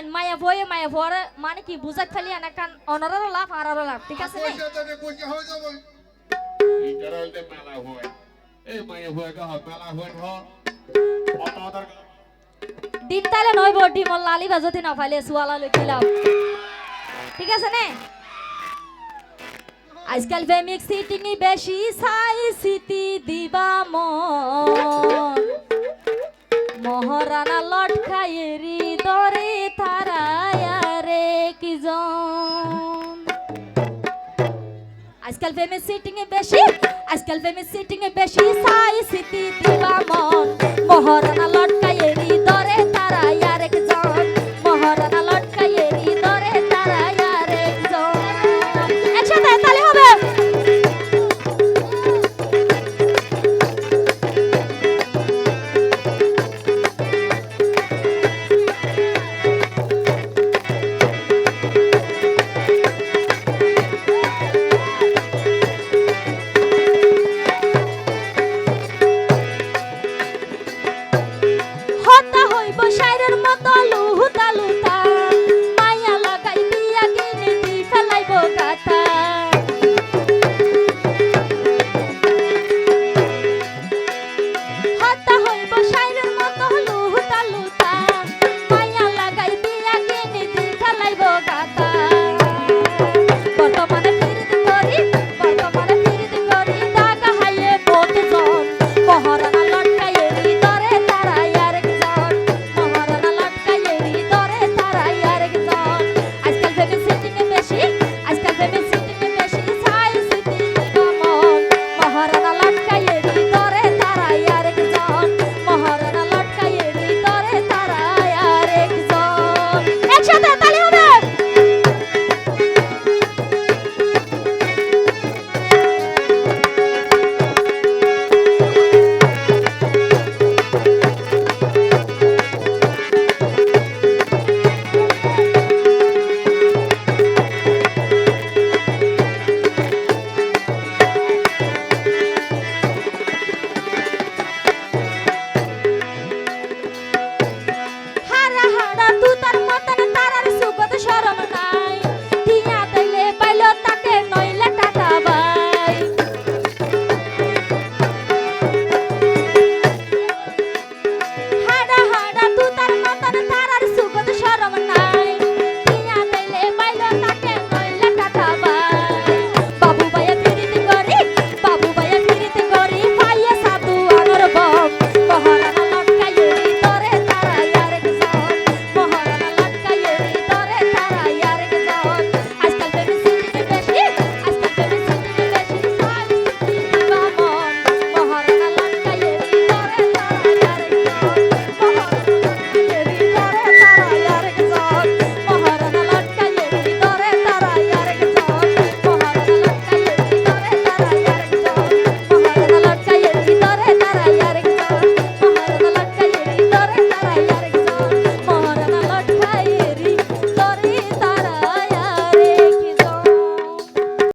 হন মায়া ভয়ে মায়া ভরে মানে কি বুঝাক খালি এনা কান অনরারও লাভ আরারও লাভ ঠিক আছে নে এই লালি না ফাইলে সুয়ালা লইছিলাম ঠিক আছে নে আজকাল প্রেমিক সিটিং বেশি সাই সিটি দিবা মন মহারানা লট খাইয়েরি দরে তারায়া কি জন। আজকাল ফেমে সিটিং এ বেশি, আজকাল ফেমে সিটিং এ বেশি, সাই সিটি দিবা মন। মহারানা লট